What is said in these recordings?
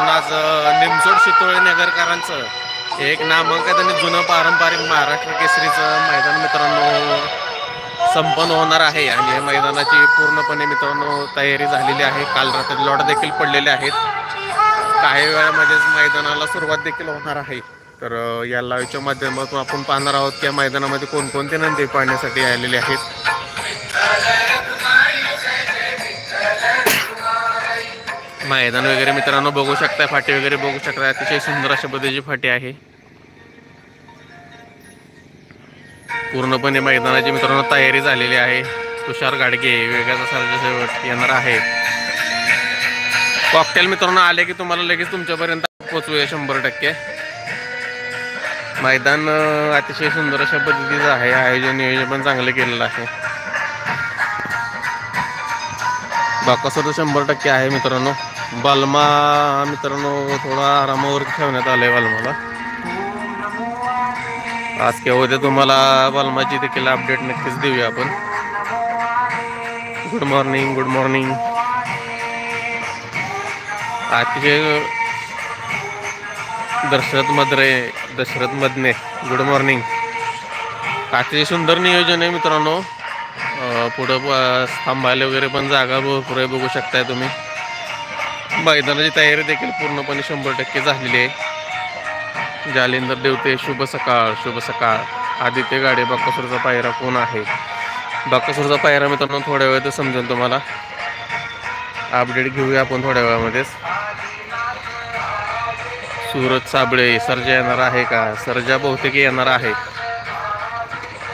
मित्रांनो आज निमसोड शितोळे नगरकरांचं एक नामांकित आणि जुनं पारंपरिक महाराष्ट्र केसरीचं मैदान मित्रांनो संपन्न होणार आहे. आणि या मैदानाची पूर्णपणे मित्रांनो तयारी झालेली आहे. काल रात्री लॉट देखील पडलेले आहेत. काही वेळामध्येच मैदानाला सुरुवात देखील होणार आहे. तर या लाईव्हच्या माध्यमातून आपण पाहणार आहोत की या मैदानामध्ये कोणकोणते नंदी पाहण्यासाठी आलेले आहेत. मैदान वगैरे मित्रांनो बघू शकताय फाटी वगैरे बघू शकताय. अतिशय सुंदर अशा पद्धतीची फाटी आहे. पूर्णपणे मैदानाची मित्रांनो तयारी झालेली आहे. तुषार गाडगे वेगळ्याचा सर्जा येणार आहे. कॉकटेल मित्रांनो आले की तुम्हाला लगेच तुमच्यापर्यंत पोचवूया शंभर टक्के. मैदान अतिशय सुंदर अशा पद्धतीचं आहे. आयोजन नियोजन पण चांगलं केलेलं आहे. बाकासुर तर शंभर टक्के आहे मित्रांनो. बालमा मित्रांनो थोडा आरामावर ठेवण्यात आलाय बालमाला. आज किंवा उद्या तुम्हाला बालमाची देखील अपडेट नक्कीच देऊया आपण. गुड मॉर्निंग गुड मॉर्निंग अतिशय दशरथ मद्रे दशरथ मदने गुड मॉर्निंग अतिशय सुंदर नियोजन आहे मित्रांनो. पुढं प- थांबायला वगैरे पण जागा भरपूर आहे बघू शकताय तुम्ही. मैदानाची तयारी देखील पूर्णपणे शंभर टक्के झालेली आहे. जालिंदर देवते शुभ सकाळ शुभ सकाळ. आदित्य गाडे बाकासूरचा पायरा कोण आहे? बाकासूरचा पायरा मित्रांनो थोड्या वेळात समजेल तुम्हाला. अपडेट घेऊया आपण थोड्या वेळामध्येच सूरज साबळे सर्जा येणार आहे का? सर्जा बहुतेक येणार आहे.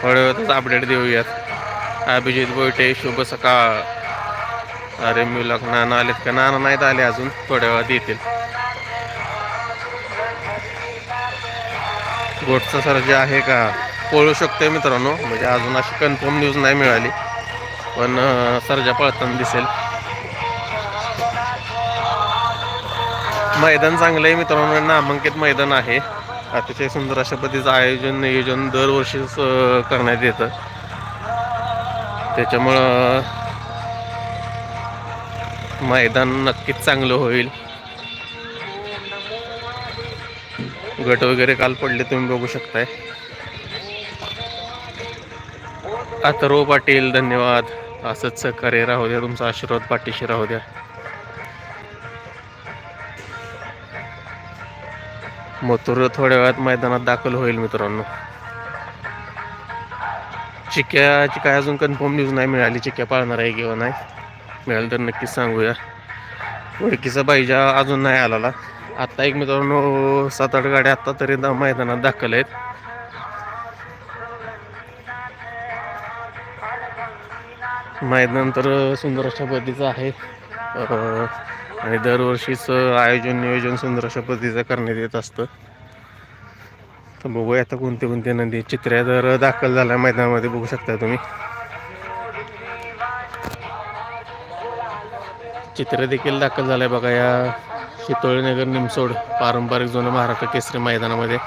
थोड्या वेळातच अपडेट देऊयात. अभिजित बोयटे शुभ सकाळ. अरे मुलक नाना आलेत का? नाना नाहीत आले अजून. थोड्या वेळात येतील. गोटचा सर्जा आहे का पळू शकतोय मित्रांनो. म्हणजे अजून अशी कन्फर्म न्यूज नाही मिळाली. पण सरजा सर्जा पळताना दिसेल. मैदान चांगलं आहे मित्रांनो. नामांकित मैदान आहे. अतिशय सुंदर अशा पद्धतीचं आयोजन नियोजन दरवर्षीच करण्यात येतं. त्याच्यामुळं मैदान नक्कीच चांगलं होईल. गट वगैरे काल पडले तुम्ही बघू शकताय. अथर्व पाटील धन्यवाद. असंच सहकार्य राहू द्या तुमचा आशीर्वाद पाठीशी राहू द्या. मथुर थोड्या वेळात मैदानात दाखल होईल मित्रांनो. चिक्याची काय अजून कन्फर्म न्यूज नाही मिळाली चिक्या पाळणार आहे किंवा नाही? मिळालं तर नक्कीच सांगूया. ओळखीचा बाईजा अजून नाही आलेला आत्ता एक मित्रांनो सात आठ गाड्या आत्ता तरी मैदानात दाखल आहेत. मैदान तर सुंदर अशा पद्धतीचं आहे. आणि दरवर्षीच आयोजन नियोजन सुंदर अशा पद्धतीचं करण्यात येत असतं. तर बघूया आता कोणते कोणते नदी चित्र्या जर दाखल झाल्या मैदानामध्ये. बघू शकता तुम्ही. चित्र देखील दाखल झालंय बघा या शितोळीनगर निमसोड पारंपरिक जुनं महाराष्ट्र केसरी मैदानामध्ये.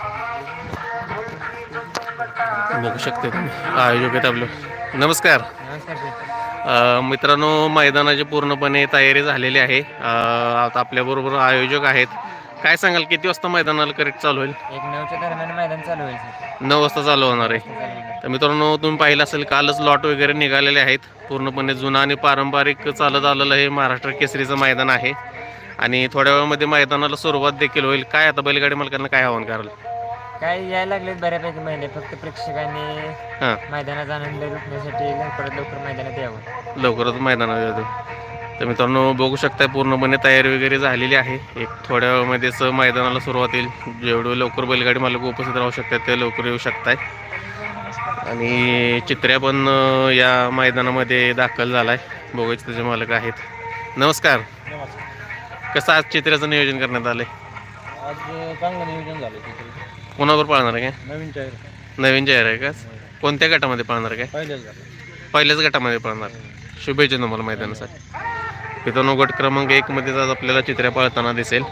बघू शकते तुम्ही. आयोजक आहेत आपलं. नमस्कार. मित्रांनो मैदानाची पूर्णपणे तयारी झालेली आहे. आता आपल्याबरोबर आयोजक आहेत. काय सांगाल किती वाजता मैदानाला करेक्ट चालू होईल? एक नऊच्या दरम्यान मैदान चालू होईल नऊ वाजता चालू होणार आहे. तर मित्रांनो तुम्ही पाहिलं असेल कालच लॉट वगैरे निघालेले आहेत. पूर्णपणे जुनं आणि पारंपरिक चालत आलेलं हे महाराष्ट्र केसरीचं मैदान आहे. आणि थोड्या वेळामध्ये मैदानाला सुरुवात देखील होईल. काय आता बैलगाडी मालकांना काय आव्हान कराल? काय यायला लागलेत बऱ्यापैकी महिने. फक्त प्रेक्षकांनी हां. मैदानाचा आनंद लुटण्यासाठी लवकरात लवकर मैदानात यावं. लवकरच मैदानात येतो तर मित्रांनो बघू शकताय पूर्णपणे तयारी वगैरे झालेली आहे. एक थोड्या वेळामध्येच मैदानाला सुरुवात येईल जेवढं लवकर बैलगाडी मालक उपस्थित राहू शकतात ते लवकर येऊ शकताय. आणि चित्र्या पण या मैदानामध्ये दाखल झालाय. बघूच त्याचे मालक आहेत. नमस्कार. कसं आज चित्र्याचं नियोजन करण्यात आलंय? आज चांगलं नियोजन झालं कोणावर पाळणार आहे काय? नवीन चार नवीन जाहीर आहे का? कोणत्या गटामध्ये पाळणार आहे काय? झालं पहिल्याच गटामध्ये पळणार. शुभेच्छा तुम्हाला मैदानासाठी. मित्रांनो गट क्रमांक एकमध्येच आज आपल्याला चित्र्या पळताना दिसेल.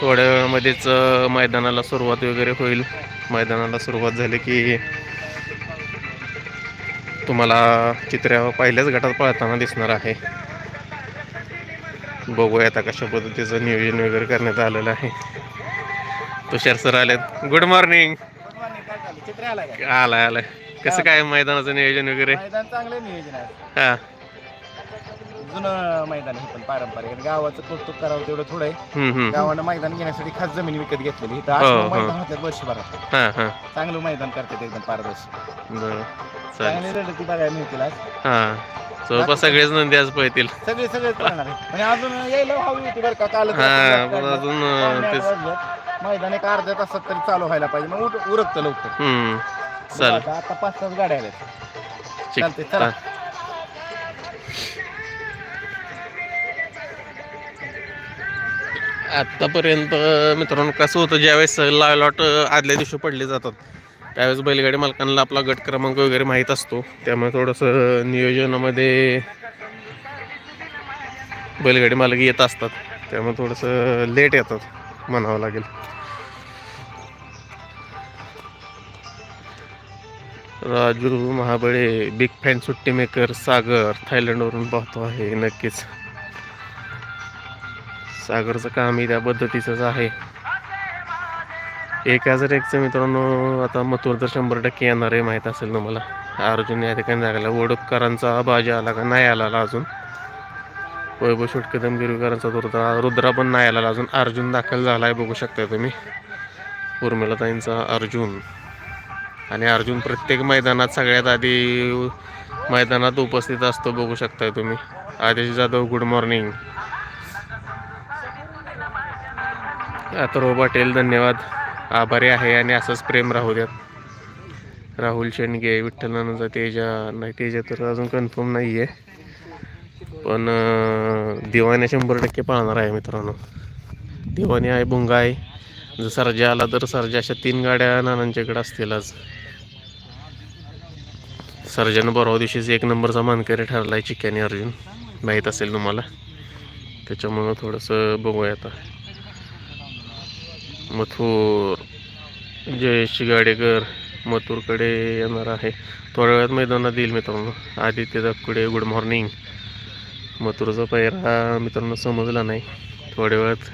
थोड्या वेळामध्येच मैदानाला सुरुवात वगैरे होईल. मैदानाला सुरुवात झाली की तुम्हाला चित्र्या पहिल्याच गटात पळताना दिसणार आहे. बघूया आता कशा पद्धतीचं नियोजन वगैरे करण्यात आलेलं आहे. तुषार सर आलेत. गुड मॉर्निंग आलाय आलाय. कसं काय मैदानाचं नियोजन वगैरे? चांगलं नियोजन आहे. हा. जुनं मैदान हे पण पारंपरिक. आणि गावाचं कौतुक करावं तेवढं थोडं आहे. हम्म हम्म. गावानं मैदान घेण्यासाठी खास जमीन विकत घेतलेली. इथं हो, हो. मैदान वर्षभरात. हा हा. चांगलं मैदान करतात एकदम पारदर्शी बरं. चांगली चालेल लढती बघायला मिळतील आज. हा. जवळपास सगळेच नंदी आज पळतील. सगळे सगळेच पळणार आहे अजून यायला हवी होती बरं का काल हा, पण अजून, अं, तेच- मैदान एक अर्ध्या तासात तरी चालू व्हायला पाहिजे. मग उर- उरकतं लवकर. हम्म. चालेल आता पाच तास गाड्या आल्या ठीक. चालतंय, चला. हा. आतापर्यंत मित्रांनो कसं होतं ज्यावेळेस लॉट आदल्या दिवशी पडले जातात त्यावेळेस बैलगाडी मालकांना आपला गट क्रमांक वगैरे माहीत असतो. त्यामुळे थोडंसं नियोजनामध्ये बैलगाडी मालक येत असतात. त्यामुळे थोडंसं लेट येतात म्हणावं लागेल. राजू महाबळे बिग फॅन सुट्टी मेकर सागर थायलंडवरून पाहतो आहे नक्कीच. सागरचं कामही त्या पद्धतीचंच आहे. एक हजार एकचं मित्रांनो आता मथुर तर शंभर टक्के येणार आहे माहीत असेल तुम्हाला. अर्जुन या ठिकाणी लागला वडोदकरांचा बाजी आला का? नाही आला अजून. वैभव कदम दमगिरीकरांचा रुद्रा रुद्रा पण नाही आला अजून. अर्जुन दाखल झाला आहे बघू शकता तुम्ही. उर्मिलाताईंचा अर्जुन. आणि अर्जुन प्रत्येक मैदानात सगळ्यात आधी मैदानात उपस्थित असतो बघू शकताय तुम्ही. आदेश जाधव गुड मॉर्निंग अथर्व पाटील धन्यवाद. आभारी आहे आणि असंच प्रेम राहू द्यात. राहुल शेंडगे विठ्ठलानंदचा तेजा नाही तेजा तर अजून कन्फर्म नाही आहे पण दिवाणी दिवाने शंभर टक्के पाहणार आहे मित्रांनो. दिवाने आहे भुंगा आहे. जर सरजा आला तर सरजा अशा तीन गाड्या नानांच्याकडे असतील आज. सर्जन परवा दिवशीच एक नंबरचा मानकरी ठरला आहे चिक्याने अर्जुन. माहीत असेल तुम्हाला. त्याच्यामुळं थोडंसं बघूया आता. मथुर जयेश गाडेकर मथुरकडे येणार आहे. थोड्या वेळात मैदानात येईल मित्रांनो. आदित्य दक्कुडे गुड मॉर्निंग मथुरचा पहिरा मित्रांनो समजला नाही. थोड्या वेळात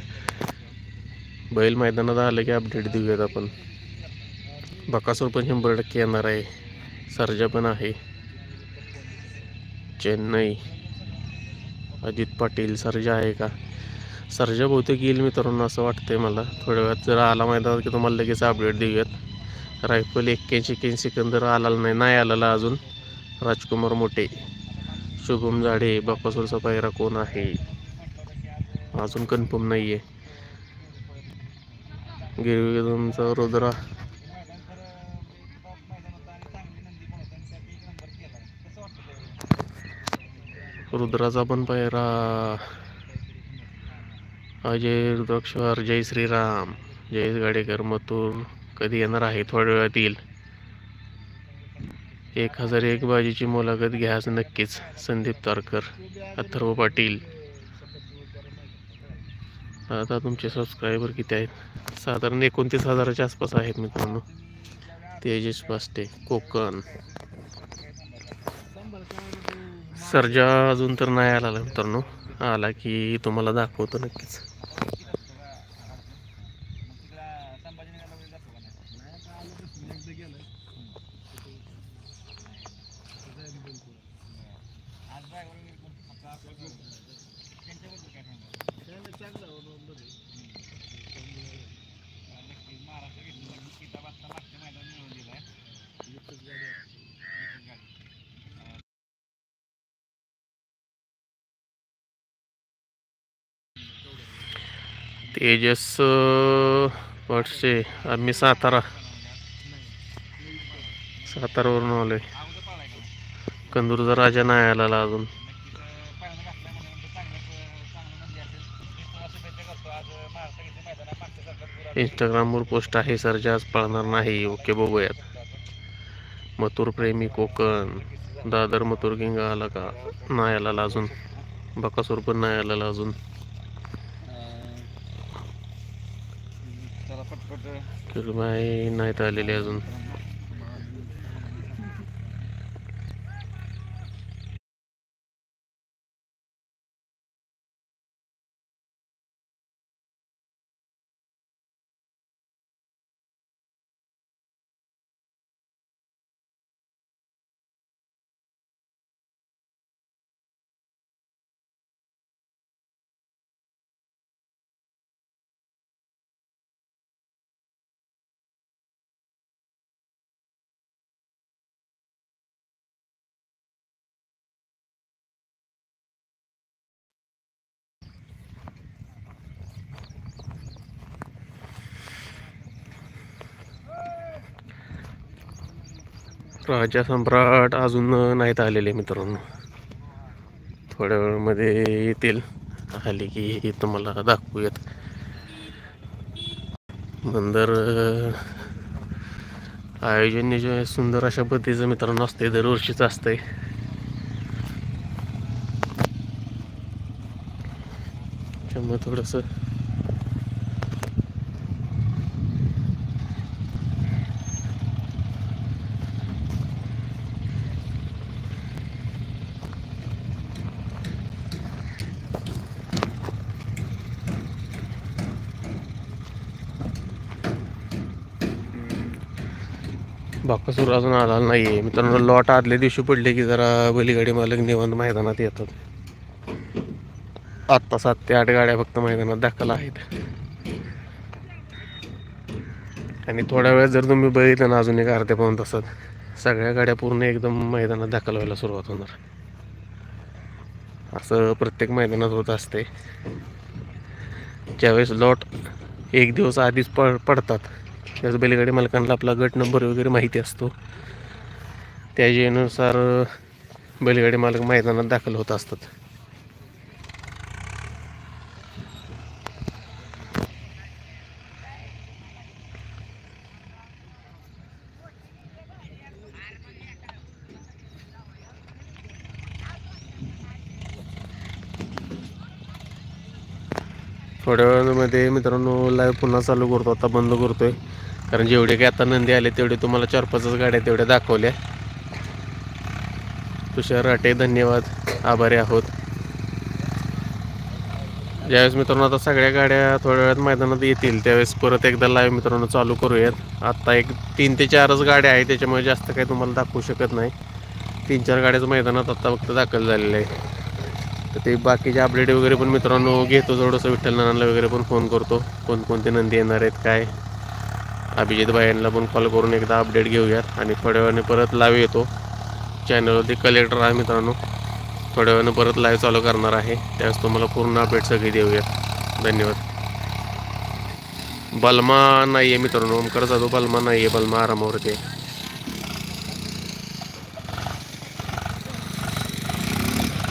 बैल मैदानात आलं की अपडेट देऊयात आपण. बकासूर पण शंभर टक्के येणार आहे. सर्जा पण आहे. चेन्नई. अजित पाटील सर्जा आहे का? सर्जा बहुतेक येईल मित्रांनो असं वाटतंय मला. थोड्या वेळात जर आला मैदानात की तुम्हाला लगेच अपडेट देऊयात. रायफल एक्क्याऐंशी एक्क्याऐंशी सेकंद आलेला नाही नाही आलेला अजून. राजकुमार मोठे. शुभम झाडे बापासूरचा पायरा कोण आहे? अजून कन्फर्म नाही आहे गिरवीचा रुद्रा. रुद्राचा पण पायरा. अजय रुद्राक्षर जय श्रीराम जयेश गाडेकर मथुर. कधी येणार आहे? थोड्या वेळात येईल एक हजार एक बाजीची मुलाखत घ्यास नक्कीच संदीप तारकर अथर्व पाटील. आता तुमचे सबस्क्रायबर किती आहेत? साधारण एकोणतीस हजाराच्या आसपास आहेत मित्रांनो. तेजस पास्टे कोकण. सर्जा अजून तर नाही आला मित्रांनो. आला की तुम्हाला दाखवतो नक्कीच. तेजस पटसे आम्ही सातारा. सातारावरून आलोय. कंदूरचा राजा नाही आला अजून. इंस्टाग्रामवर पोस्ट आहे सरजा आज पळणार नाही. ओके बघूयात. मथुर प्रेमी कोकण. दादर मथुर किंगा आला का? नाही आला अजून. बकासूर पण नाही आला अजून. पटपट नाही नाहीत आलेली अजून. राजा सम्राट अजून नाहीत आलेले मित्रांनो. थोड्या वेळामध्ये येतील. आले की तुम्हाला दाखवूयात. बंदर आयोजन आयोजन आहे सुंदर अशा पद्धतीचं मित्रांनो असते दरवर्षीच असतंय. त्यामुळे थोडंसं बाकासूर अजून आला नाही आहे मित्रांनो लॉट आदल्या दिवशी पडले की जरा बैलगाडी मालक निवांत मैदानात येतात. आत्ता सात ते आठ गाड्या फक्त मैदानात दाखल आहेत. आणि थोड्या वेळात जर तुम्ही बघितलं ना अजून एक अर्ध्या पाऊन तासात सगळ्या गाड्या पूर्ण एकदम मैदानात दाखल व्हायला सुरुवात होणार. असं प्रत्येक मैदानात होत असते. ज्यावेळेस लॉट एक दिवस आधीच पड पडतात त्याच बैलगाडी मालकांना आपला गट नंबर वगैरे माहिती असतो. त्याच्यानुसार बैलगाडी मालक मैदानात दाखल होत असतात. थोड्या वेळामध्ये मित्रांनो लाईव्ह पुन्हा चालू करतो. आता बंद करतोय. कारण जेवढे काही आता नंदी आले तेवढे तुम्हाला चार पाचच गाड्या तेवढ्या दाखवल्या. तुषार राटे धन्यवाद. आभारी आहोत. ज्यावेळेस मित्रांनो आता सगळ्या गाड्या थोड्या वेळात मैदानात येतील त्यावेळेस परत एकदा लाईव्ह मित्रांनो चालू करूयात. आत्ता एक तीन ते चारच गाड्या आहेत त्याच्यामुळे जास्त काही तुम्हाला दाखवू शकत नाही. तीन चार गाड्याचं मैदानात आत्ता फक्त दाखल झालेलं आहे. तर ते बाकीचे अपडेट वगैरे पण मित्रांनो घेतो थोडंसं. विठ्ठल नानांना वगैरे पण फोन करतो. कोणकोणते नंदी येणार आहेत काय? अभिजित भाईंना पण कॉल करून एकदा अपडेट घेऊयात. आणि थोड्या वेळाने परत लाईव्ह येतो. चॅनलवरती कलेक्टर आहे मित्रांनो. थोड्या वेळानं परत लाईव्ह चालू करणार आहे. त्यावेळेस तुम्हाला पूर्ण अपडेट सगळी देऊयात. धन्यवाद. बलमा नाही आहे मित्रांनो. ओमकर जाधव बलमा नाही आहे बलमा आरामावरती आहे.